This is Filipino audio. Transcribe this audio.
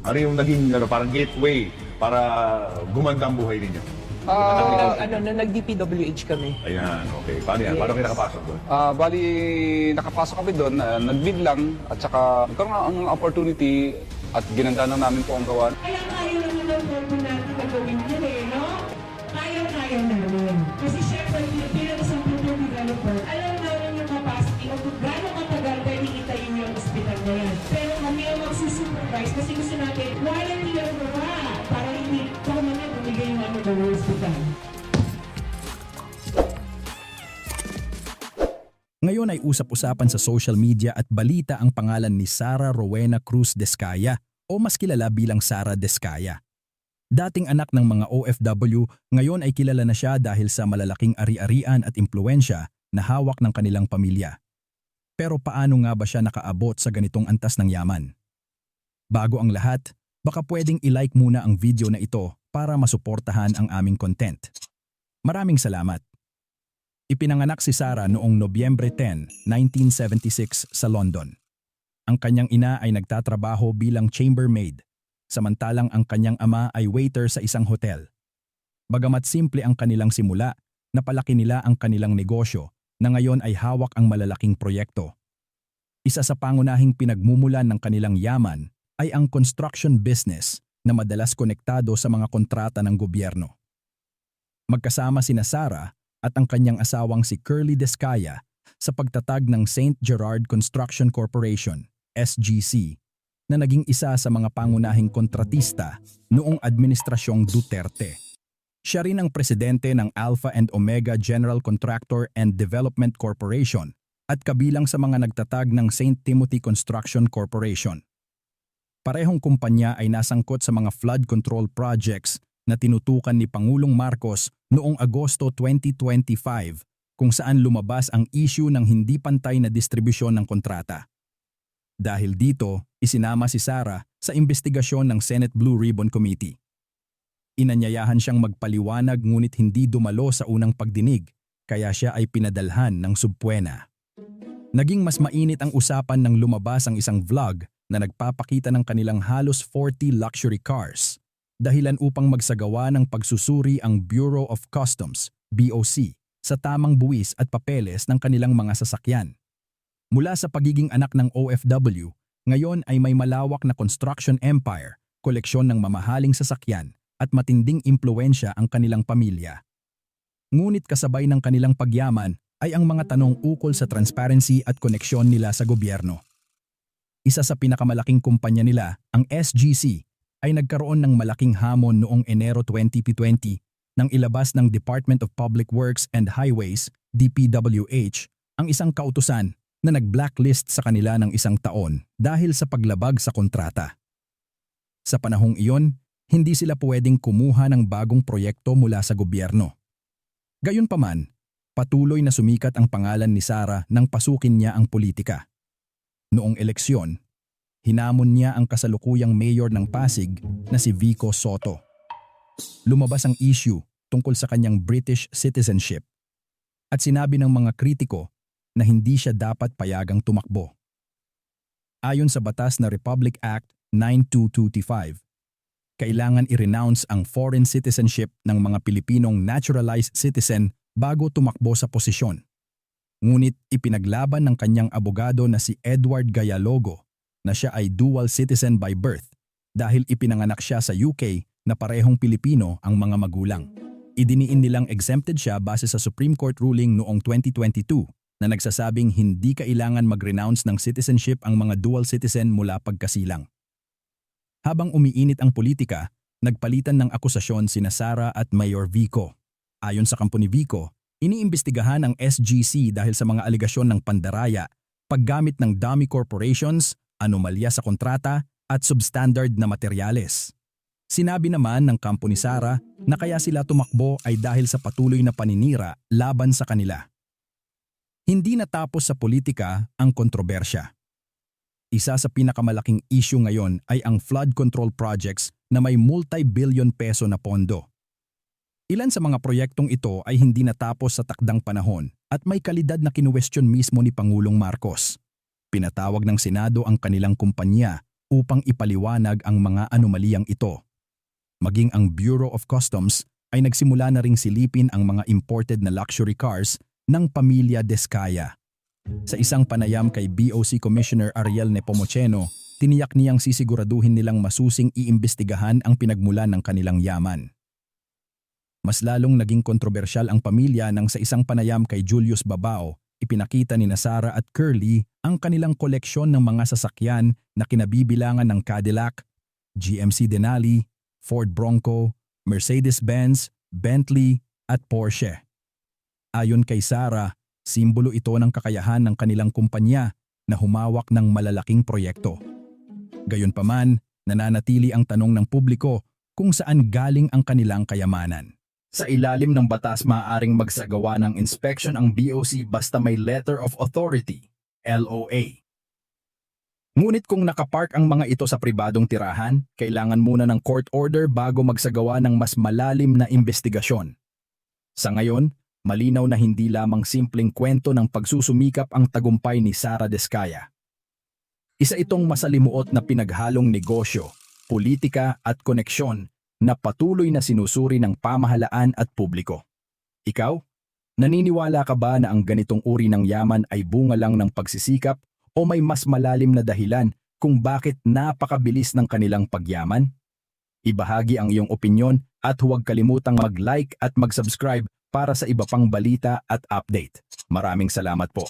Ano yung naging ano, parang gateway para gumanda ang buhay ninyo? Ah, ano, na nag-DPWH kami. Ayan, okay. Paano yan? Paano kayo nakapasok doon? Ah, bali, nakapasok kami doon, uh, nag-bid lang, at saka nagkaroon nga ang opportunity at ginanda na namin po ang gawa. Kaya kaya naman ang forma natin na gawin yun eh, no? Kaya-kaya namin. Kasi syempre, bilang isang future developer, alam Ngayon ay usap-usapan sa social media at balita ang pangalan ni Sara Rowena Cruz Descaya o mas kilala bilang Sara Descaya. Dating anak ng mga OFW, ngayon ay kilala na siya dahil sa malalaking ari-arian at impluensya na hawak ng kanilang pamilya. Pero paano nga ba siya nakaabot sa ganitong antas ng yaman? Bago ang lahat, baka pwedeng i-like muna ang video na ito para masuportahan ang aming content. Maraming salamat! Ipinanganak si Sarah noong Nobyembre 10, 1976 sa London. Ang kanyang ina ay nagtatrabaho bilang chambermaid, samantalang ang kanyang ama ay waiter sa isang hotel. Bagamat simple ang kanilang simula, napalaki nila ang kanilang negosyo na ngayon ay hawak ang malalaking proyekto. Isa sa pangunahing pinagmumulan ng kanilang yaman ay ang construction business na madalas konektado sa mga kontrata ng gobyerno. Magkasama sina Sarah at ang kanyang asawang si Curly Descaya sa pagtatag ng St. Gerard Construction Corporation, SGC, na naging isa sa mga pangunahing kontratista noong Administrasyong Duterte. Siya rin ang presidente ng Alpha and Omega General Contractor and Development Corporation at kabilang sa mga nagtatag ng St. Timothy Construction Corporation. Parehong kumpanya ay nasangkot sa mga flood control projects na tinutukan ni Pangulong Marcos noong Agosto 2025 kung saan lumabas ang issue ng hindi pantay na distribusyon ng kontrata. Dahil dito, isinama si Sara sa investigasyon ng Senate Blue Ribbon Committee. Inanyayahan siyang magpaliwanag ngunit hindi dumalo sa unang pagdinig kaya siya ay pinadalhan ng subpuena. Naging mas mainit ang usapan nang lumabas ang isang vlog na nagpapakita ng kanilang halos 40 luxury cars dahilan upang magsagawa ng pagsusuri ang Bureau of Customs, BOC, sa tamang buwis at papeles ng kanilang mga sasakyan. Mula sa pagiging anak ng OFW, ngayon ay may malawak na construction empire, koleksyon ng mamahaling sasakyan at matinding impluensya ang kanilang pamilya. Ngunit kasabay ng kanilang pagyaman ay ang mga tanong ukol sa transparency at koneksyon nila sa gobyerno. Isa sa pinakamalaking kumpanya nila, ang SGC, ay nagkaroon ng malaking hamon noong Enero 2020 nang ilabas ng Department of Public Works and Highways, DPWH, ang isang kautusan na nag-blacklist sa kanila ng isang taon dahil sa paglabag sa kontrata. Sa panahong iyon, hindi sila pwedeng kumuha ng bagong proyekto mula sa gobyerno. Gayunpaman, patuloy na sumikat ang pangalan ni Sara nang pasukin niya ang politika. Noong eleksyon, hinamon niya ang kasalukuyang mayor ng Pasig na si Vico Soto. Lumabas ang issue tungkol sa kanyang British citizenship at sinabi ng mga kritiko na hindi siya dapat payagang tumakbo. Ayon sa batas na Republic Act 9225, kailangan i-renounce ang foreign citizenship ng mga Pilipinong naturalized citizen bago tumakbo sa posisyon. Ngunit ipinaglaban ng kanyang abogado na si Edward Gayalogo na siya ay dual citizen by birth dahil ipinanganak siya sa UK na parehong Pilipino ang mga magulang. Idiniin nilang exempted siya base sa Supreme Court ruling noong 2022 na nagsasabing hindi kailangan mag-renounce ng citizenship ang mga dual citizen mula pagkasilang. Habang umiinit ang politika, nagpalitan ng akusasyon sina Sara at Mayor Vico. Ayon sa kampo ni Vico, iniimbestigahan ang SGC dahil sa mga aligasyon ng pandaraya, paggamit ng dummy corporations, anomalya sa kontrata at substandard na materyales. Sinabi naman ng kampo ni Sara na kaya sila tumakbo ay dahil sa patuloy na paninira laban sa kanila. Hindi natapos sa politika ang kontrobersya. Isa sa pinakamalaking issue ngayon ay ang flood control projects na may multi-billion peso na pondo. Ilan sa mga proyektong ito ay hindi natapos sa takdang panahon at may kalidad na kinuwestiyon mismo ni Pangulong Marcos. Pinatawag ng Senado ang kanilang kumpanya upang ipaliwanag ang mga anomaliyang ito. Maging ang Bureau of Customs ay nagsimula na ring silipin ang mga imported na luxury cars ng pamilya Descaya. Sa isang panayam kay BOC Commissioner Ariel Nepomuceno, tiniyak niyang sisiguraduhin nilang masusing iimbestigahan ang pinagmulan ng kanilang yaman. Mas lalong naging kontrobersyal ang pamilya nang sa isang panayam kay Julius Babao, ipinakita ni Sara at Curly ang kanilang koleksyon ng mga sasakyan na kinabibilangan ng Cadillac, GMC Denali, Ford Bronco, Mercedes-Benz, Bentley at Porsche. Ayon kay Sara, simbolo ito ng kakayahan ng kanilang kumpanya na humawak ng malalaking proyekto. Gayunpaman, nananatili ang tanong ng publiko kung saan galing ang kanilang kayamanan. Sa ilalim ng batas maaaring magsagawa ng inspection ang BOC basta may Letter of Authority, LOA. Ngunit kung nakapark ang mga ito sa pribadong tirahan, kailangan muna ng court order bago magsagawa ng mas malalim na investigasyon. Sa ngayon, malinaw na hindi lamang simpleng kwento ng pagsusumikap ang tagumpay ni Sara Descaya. Isa itong masalimuot na pinaghalong negosyo, politika at koneksyon na patuloy na sinusuri ng pamahalaan at publiko. Ikaw, naniniwala ka ba na ang ganitong uri ng yaman ay bunga lang ng pagsisikap o may mas malalim na dahilan kung bakit napakabilis ng kanilang pagyaman? Ibahagi ang iyong opinyon at huwag kalimutang mag-like at mag-subscribe para sa iba pang balita at update. Maraming salamat po.